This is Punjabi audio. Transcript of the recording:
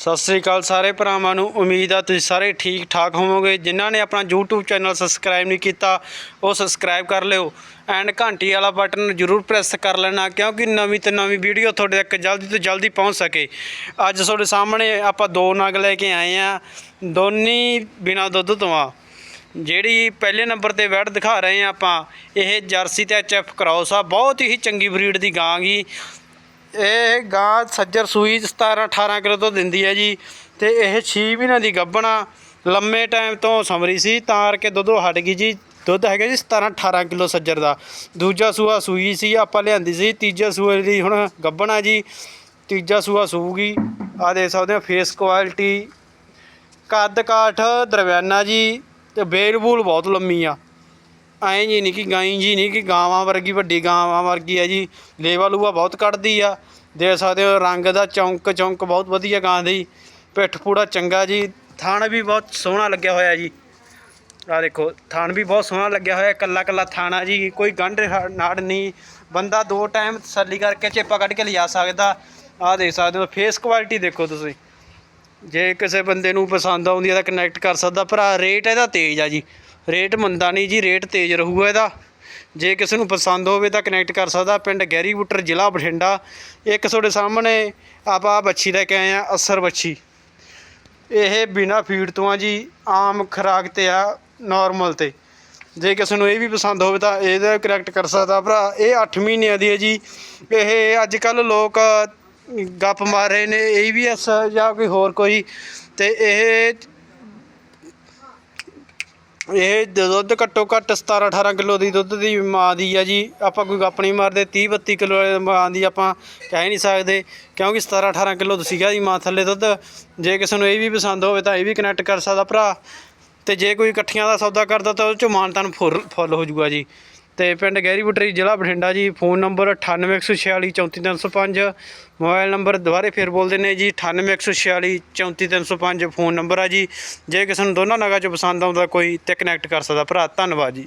ਸਤਿ ਸ੍ਰੀ ਅਕਾਲ ਸਾਰੇ ਭਰਾਵਾਂ ਨੂੰ। ਉਮੀਦ ਆ ਤੁਸੀਂ ਸਾਰੇ ਠੀਕ ਠਾਕ ਹੋਵੋਗੇ। ਜਿਨ੍ਹਾਂ ਨੇ ਆਪਣਾ YouTube ਚੈਨਲ ਸਬਸਕ੍ਰਾਈਬ ਨਹੀਂ ਕੀਤਾ, ਉਹ ਸਬਸਕ੍ਰਾਈਬ ਕਰ ਲਿਓ। ਐਂਡ ਘੰਟੀ ਵਾਲਾ ਬਟਨ ਜ਼ਰੂਰ ਪ੍ਰੈਸ ਕਰ ਲੈਣਾ, ਕਿਉਂਕਿ ਨਵੀਂ ਤੋਂ ਨਵੀਂ ਵੀਡੀਓ ਤੁਹਾਡੇ ਤੱਕ ਜਲਦੀ ਤੋਂ ਜਲਦੀ ਪਹੁੰਚ ਸਕੇ। ਅੱਜ ਤੁਹਾਡੇ ਸਾਹਮਣੇ ਆਪਾਂ ਦੋ ਨਗ ਲੈ ਕੇ ਆਏ ਆ। ਦੋਨੀ ਬਿਨਾ ਦੁੱਧ ਤੋਂ ਆ। ਜਿਹੜੀ ਪਹਿਲੇ ਨੰਬਰ ਤੇ ਵੈਟ ਦਿਖਾ ਰਹੇ ਆ ਆਪਾਂ, ਇਹ ਜਰਸੀ ਤੇ ਐਚਐਫ ਕ੍ਰਾਸ ਆ ਬਹੁਤ ਹੀ ਚੰਗੀ ਬਰੀਡ ਦੀ ਗਾਂ ਗੀ। ਇਹ ਗਾਂ ਸੱਜਰ ਸੂਈ 17 18 ਕਿਲੋ ਤੋਂ ਦਿੰਦੀ ਹੈ ਜੀ ਤੇ ਇਹ 6 ਮਹੀਨਿਆਂ ਦੀ ਗੱਭਣਾ ਲੰਮੇ ਟਾਈਮ ਤੋਂ ਸਮਰੀ ਸੀ ਤਾਰ ਕੇ ਦੁੱਧੋਂ ਹਟ ਗਈ ਜੀ। ਦੁੱਧ ਹੈਗਾ ਜੀ 17 18 ਕਿਲੋ ਸੱਜਰ ਦਾ। ਦੂਜਾ ਸੂਆ ਸੂਈ ਸੀ, ਆਪਾਂ ਲਿਆਂਦੀ ਸੀ। ਤੀਜਾ ਸੂਏ ਦੀ ਹੁਣ ਗੱਭਣਾ ਜੀ। ਤੀਜਾ ਸੂਆ ਸੂਗੀ ਆ ਦੇਖ ਸਕਦੇ ਹੋ ਫੇਸ ਕੁਆਲਿਟੀ ਕੱਦ ਕਾਠ ਦਰਮਿਆਨਾ ਜੀ, ਤੇ ਬੇਲ ਬੂਲ ਬਹੁਤ ਲੰਮੀ ਆ। ਐਂ ਜੀ ਨਹੀਂ ਕਿ ਗਾਈ ਜੀ ਨਹੀਂ ਕਿ ਗਾਵਾਂ ਵਰਗੀ ਵੱਡੀ ਗਾਵਾਂ ਵਰਗੀ ਹੈ ਜੀ। ਲੇਵਾ ਲੂਆ ਬਹੁਤ ਕੱਢਦੀ ਆ। ਦੇਖ ਸਕਦੇ ਹੋ ਰੰਗ ਦਾ ਚੌਂਕ ਚੌਂਕ ਬਹੁਤ ਵਧੀਆ ਗਾਂ ਦੀ। ਪਿੱਠ ਪੂੜਾ ਚੰਗਾ ਜੀ। ਥਣ ਵੀ ਬਹੁਤ ਸੋਹਣਾ ਲੱਗਿਆ ਹੋਇਆ ਜੀ। ਆ ਦੇਖੋ, ਥਣ ਵੀ ਬਹੁਤ ਸੋਹਣਾ ਲੱਗਿਆ ਹੋਇਆ ਕੱਲਾ ਕੱਲਾ ਥਾਣਾ ਜੀ। ਕੋਈ ਗੰਢ ਨਾੜ ਨਹੀਂ। ਬੰਦਾ ਦੋ ਟਾਈਮ ਤਸੱਲੀ ਕਰਕੇ ਚੇਪਾ ਕੱਢ ਕੇ ਲਿਜਾ ਸਕਦਾ। ਆ ਦੇਖ ਸਕਦੇ ਹੋ ਫੇਸ ਕੁਆਲਿਟੀ ਦੇਖੋ ਤੁਸੀਂ। ਜੇ ਕਿਸੇ ਬੰਦੇ ਨੂੰ ਪਸੰਦ ਆਉਂਦੀ ਹੈ ਤਾਂ ਕਨੈਕਟ ਕਰ ਸਕਦਾ। ਭਰਾ ਰੇਟ ਇਹਦਾ ਤੇਜ਼ ਆ ਜੀ। ਰੇਟ ਮੰਦਾ ਨਹੀਂ ਜੀ, ਰੇਟ ਤੇਜ਼ ਰਹੂਗਾ ਇਹਦਾ। ਜੇ ਕਿਸੇ ਨੂੰ ਪਸੰਦ ਹੋਵੇ ਤਾਂ ਕਨੈਕਟ ਕਰ ਸਕਦਾ ਪਿੰਡ ਗੈਰੀ ਬੁੱਟਰ, ਜ਼ਿਲ੍ਹਾ ਬਠਿੰਡਾ। ਇੱਕ ਤੁਹਾਡੇ ਸਾਹਮਣੇ ਆਪਾਂ ਆਹ ਬੱਚੀ ਲੈ ਕੇ ਆਏ ਆ, ਅਸਰ ਬੱਚੀ ਇਹ ਬਿਨਾ ਫੀਡ ਤੋਂ ਆ ਜੀ, ਆਮ ਖੁਰਾਕ ਤੇ ਆ ਨਾਰਮਲ ਤੇ। ਜੇ ਕਿਸੇ ਨੂੰ ਇਹ ਵੀ ਪਸੰਦ ਹੋਵੇ ਤਾਂ ਇਹਦਾ ਕਨੈਕਟ ਕਰ ਸਕਦਾ ਭਰਾ। ਇਹ 8 ਮਹੀਨਿਆਂ ਦੀ ਹੈ ਜੀ। ਇਹ ਅੱਜ ਕੱਲ ਲੋਕ ਗੱਪ ਮਾਰ ਰਹੇ ਨੇ, ਇਹ ਏਵੀਐਸ ਜਾਂ ਕੋਈ ਹੋਰ ਕੋਈ। ਤੇ ਇਹ ਇਹ ਦੁੱਧ ਘੱਟੋ ਘੱਟ 17 18 ਕਿਲੋ ਦੀ ਦੁੱਧ ਦੀ ਮਾਂ ਦੀ ਆ ਜੀ। ਆਪਾਂ ਕੋਈ ਗੱਪ ਨਹੀਂ ਮਾਰਦੇ 30 32 ਕਿਲੋ ਮਾਂ ਦੀ ਆਪਾਂ ਕਹਿ ਨਹੀਂ ਸਕਦੇ, ਕਿਉਂਕਿ 17 18 ਕਿਲੋ ਸੀਗਾ ਜੀ ਮਾਂ ਥੱਲੇ ਦੁੱਧ। ਜੇ ਕਿਸੇ ਨੂੰ ਇਹ ਵੀ ਪਸੰਦ ਹੋਵੇ ਤਾਂ ਇਹ ਵੀ ਕਨੈਕਟ ਕਰ ਸਕਦਾ ਭਰਾ। ਤੇ ਜੇ ਕੋਈ ਇਕੱਠੀਆਂ ਦਾ ਸੌਦਾ ਕਰਦਾ ਤਾਂ ਉਹ ਚੋਂ ਮਾਨਤਾਨ ਫੁੱਲ ਫੁੱਲ ਹੋ ਜਾਊਗਾ ਜੀ। ਤੇ ਪਿੰਡ ਗਹਿਰੀ ਬੁੱਟਰੀ ਜ਼ਿਲ੍ਹਾ ਬਠਿੰਡਾ ਜੀ, ਫੋਨ ਨੰਬਰ 9816434305 ਮੋਬਾਈਲ ਨੰਬਰ ਦੁਬਾਰੇ ਫੇਰ ਬੋਲਦੇ ਨੇ ਜੀ 9816434305 ਫੋਨ ਨੰਬਰ ਆ ਜੀ। ਜੇ ਕਿਸੇ ਨੂੰ ਦੋਨਾਂ ਨਗਾਂ ਚੋਂ ਪਸੰਦ ਆਉਂਦਾ ਕੋਈ, ਤੇ ਕਨੈਕਟ ਕਰ ਸਕਦਾ। ਭਰਾ, ਧੰਨਵਾਦ ਜੀ।